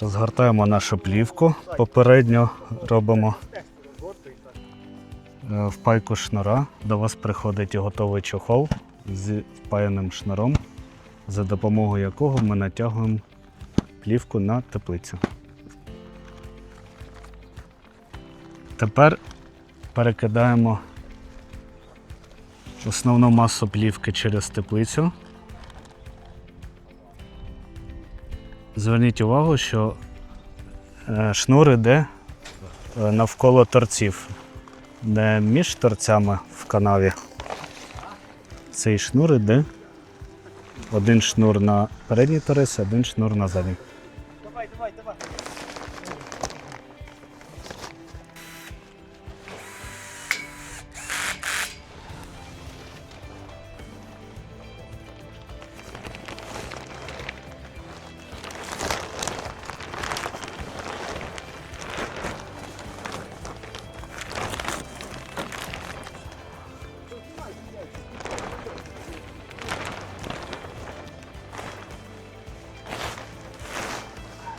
Розгортаємо нашу плівку. Попередньо робимо е, впайку шнура. До вас приходить готовий чохол з впаяним шнуром, за допомогою якого ми натягуємо плівку на теплицю. Тепер перекидаємо основну масу плівки через теплицю. Зверніть увагу, що е, шнур іде е, навколо торців, не між торцями в канаві. Цей шнур іде. Один шнур на передній торець, один шнур на задній.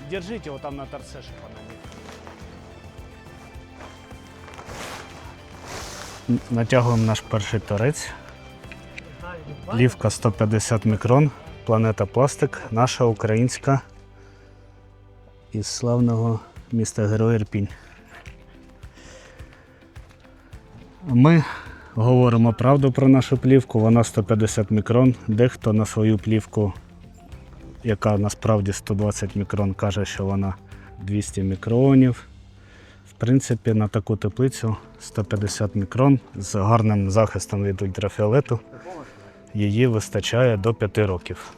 Держите его там на торце, чтобы. Натягуємо наш перший торець. Плівка 150 мікрон, планета пластик, наша українська із славного міста Герой Ірпінь. Ми говоримо правду про нашу плівку, вона 150 мікрон. Дехто на свою плівку яка насправді 120 мікрон, каже, що вона 200 мікронів. В принципі, на таку теплицю 150 мікрон з гарним захистом від ультрафіолету. Її вистачає до 5 років.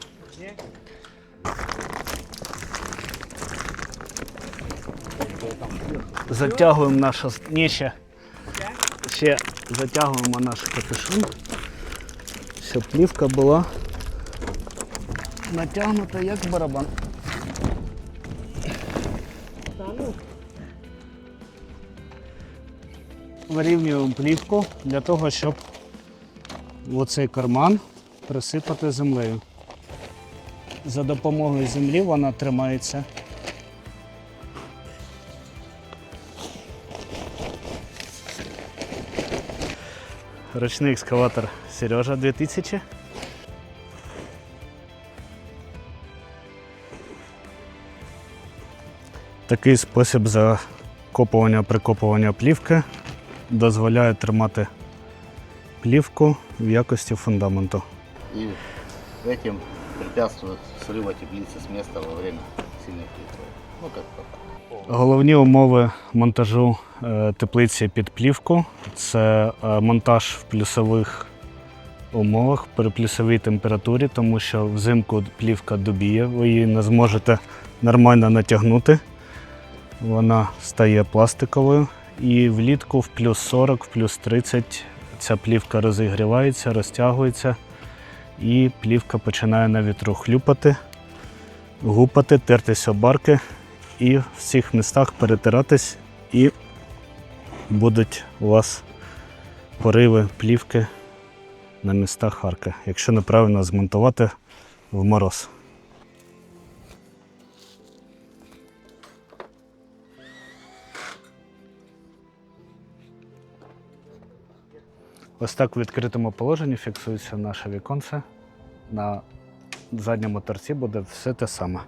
Затягуємо наше ні, ще. Ще затягуємо наш капюшон, щоб плівка була натягнута як барабан. Вирівнюємо плівку для того, щоб оцей карман присипати землею. За допомогою землі вона тримається. Ручний екскаватор Сережа 2000. Такий спосіб закопування прикопування плівки дозволяє тримати плівку в якості фундаменту. И этим препятствует срыва теплицы с места во время сильных ветров. Ну как то. Головні умови монтажу е, теплиці під плівку це е, монтаж в плюсових умовах при плюсовій температурі, тому що взимку плівка дубіє, ви її не зможете нормально натягнути. Вона стає пластиковою. І влітку в плюс 40, в плюс 30 ця плівка розігрівається, розтягується, і плівка починає на вітру хлюпати, гупати, тертись об барки і в цих містах перетиратись, і будуть у вас пориви плівки на містах Харка, якщо неправильно змонтувати в мороз. Ось так в відкритому положенні фіксується наше віконце. На задньому торці буде все те саме.